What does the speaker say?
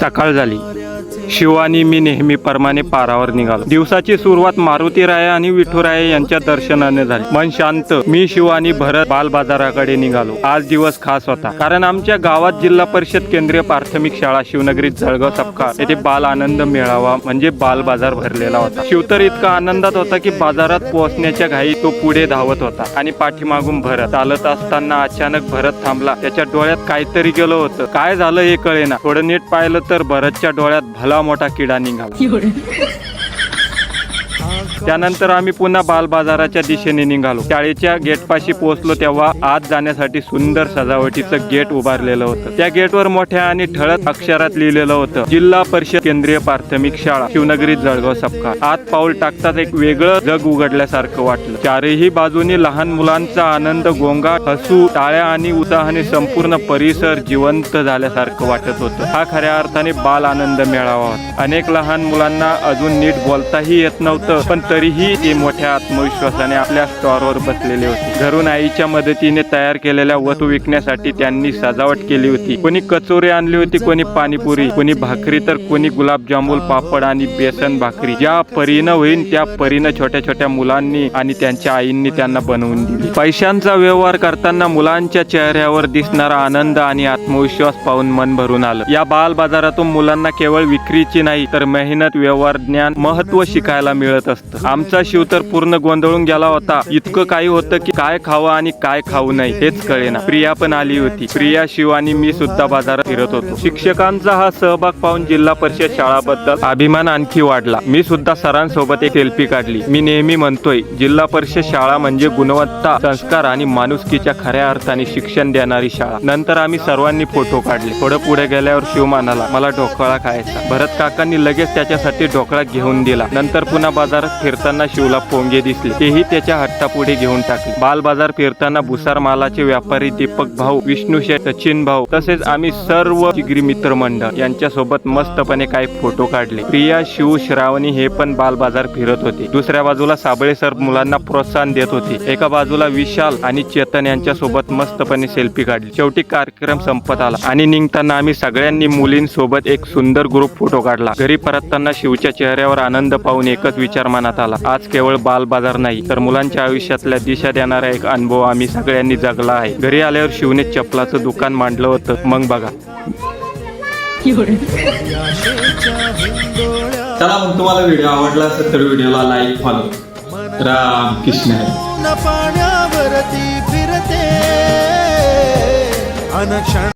सकाळ झाली. शिव आणि मी नेहमीप्रमाणे पारावर निघालो. दिवसाची सुरुवात मारुती राय आणि विठुराय यांच्या दर्शनाने झाली. मन शांत. मी शिव आणि भरत बाल बाजाराकडे निघालो. आज दिवस खास होता. कारण आमच्या गावात जिल्हा परिषद केंद्रीय प्राथमिक शाळा शिवनगरी जळगाव सपकाळ येथे बाल आनंद मेळावा म्हणजे बाल बाजार भरलेला होता. शिव तर इतका आनंदात होता की बाजारात पोहोचण्याच्या घाई तो पुढे धावत होता. आणि पाठीमागून भरत चालत असताना अचानक भरत थांबला. त्याच्या डोळ्यात काहीतरी गेलं होतं. काय झालं हे कळेना. थोडं नीट पाहिलं तर भरतच्या डोळ्यात भला मोठा किडा निघाला. त्यानंतर आम्ही पुन्हा बाल बाजाराच्या दिशेने निघालो. शाळेच्या गेटपाशी पोहोचलो तेव्हा आत जाण्यासाठी सुंदर सजावटीचं गेट उभारलेलं होतं. त्या गेटवर मोठ्या आणि ठळक अक्षरात लिहिलेलं होतं जिल्हा परिषद केंद्रीय प्राथमिक शाळा शिवनगरी जळगाव सपका आत पाऊल टाकताच एक वेगळं जग उघडल्यासारखं वाटलं. चारही बाजूनी लहान मुलांचा आनंद गोंगा हसू टाळ्या आणि उत्साहाने संपूर्ण परिसर जिवंत झाल्यासारखं वाटत होतं. हा खऱ्या अर्थाने बाल आनंद मेळावा होता. अनेक लहान मुलांना अजून नीट बोलताही येत नव्हतं पण तरीही ते मोठ्या आत्मविश्वासाने आपल्या स्टॉरवर बसलेले होते. घरून आईच्या मदतीने तयार केलेल्या वस्तू विकण्यासाठी त्यांनी सजावट केली होती. कोणी कचोरी आणली होती कोणी पाणीपुरी कोणी भाकरी तर कोणी गुलाबजामुन पापड आणि बेसन भाकरी. ज्या परीनं होईल त्या परीनं छोट्या छोट्या मुलांनी आणि त्यांच्या आईंनी त्यांना बनवून दिली. पैशांचा व्यवहार करताना मुलांच्या चेहऱ्यावर दिसणारा आनंद आणि आत्मविश्वास पाहून मन भरून आलं. या बाल बाजारातून मुलांना केवळ विक्रीची नाही तर मेहनत व्यवहार ज्ञान महत्त्व शिकायला मिळत असतं. आमचा शिव तर पूर्ण गोंधळून गेला होता. इतकं काही होतं की काय खावं आणि काय खाऊ नये हेच कळेना. प्रिया पण आली होती. प्रिया शिव आणि मी सुद्धा बाजारात फिरत होतो. शिक्षकांचा हा सहभाग पाहून जिल्हा परिषद शाळाबद्दल अभिमान आणखी वाढला. मी सुद्धा सरांसोबत एक सेल्फी काढली. मी नेहमी म्हणतोय जिल्हा परिषद शाळा म्हणजे गुणवत्ता संस्कार आणि माणुसकीच्या खऱ्या अर्थाने शिक्षण देणारी शाळा. नंतर आम्ही सर्वांनी फोटो काढले. थोडं पुढे गेल्यावर शिव म्हणाला मला ढोकळा खायचा. भरत काकांनी लगेच त्याच्यासाठी ढोकळा घेऊन दिला. नंतर पुन्हा बाजारात फिरताना शिवला पोंगे दिसले. तेही त्याच्या हट्टापुढे घेऊन टाकले. बाल बाजार फिरताना भुसार मालाचे व्यापारी दीपक भाऊ विष्णू शेठ सचिन भाऊ तसेच आम्ही सर्व चिगरी मित्र मंडळ यांच्या सोबत मस्तपणे काही फोटो काढले. प्रिया शिव श्रावणी हे पण बाल बाजार फिरत होते. दुसऱ्या बाजूला साबळे सर मुलांना प्रोत्साहन देत होते. एका बाजूला विशाल आणि चेतन यांच्या सोबत मस्तपणे सेल्फी काढली. शेवटी कार्यक्रम संपत आला आणि निघताना आम्ही सगळ्यांनी मुलींसोबत एक सुंदर ग्रुप फोटो काढला. घरी परतताना शिवच्या चेहऱ्यावर आनंद पाहून एकच विचार मनात आला. आज केवळ बाल बाजार नाही तर मुलांच्या आयुष्यातल्या दिशा देणारा एक अनुभव आम्ही सगळ्यांनी जगला आहे. घरी आल्यावर शिवने चपलाचं दुकान मांडलं होतं. मग बघा. चला मग तुम्हाला व्हिडिओ आवडला असेल तर व्हिडिओला लाईक फॉलो राम कृष्ण. पाण्यावरती फिरते. अनक्षण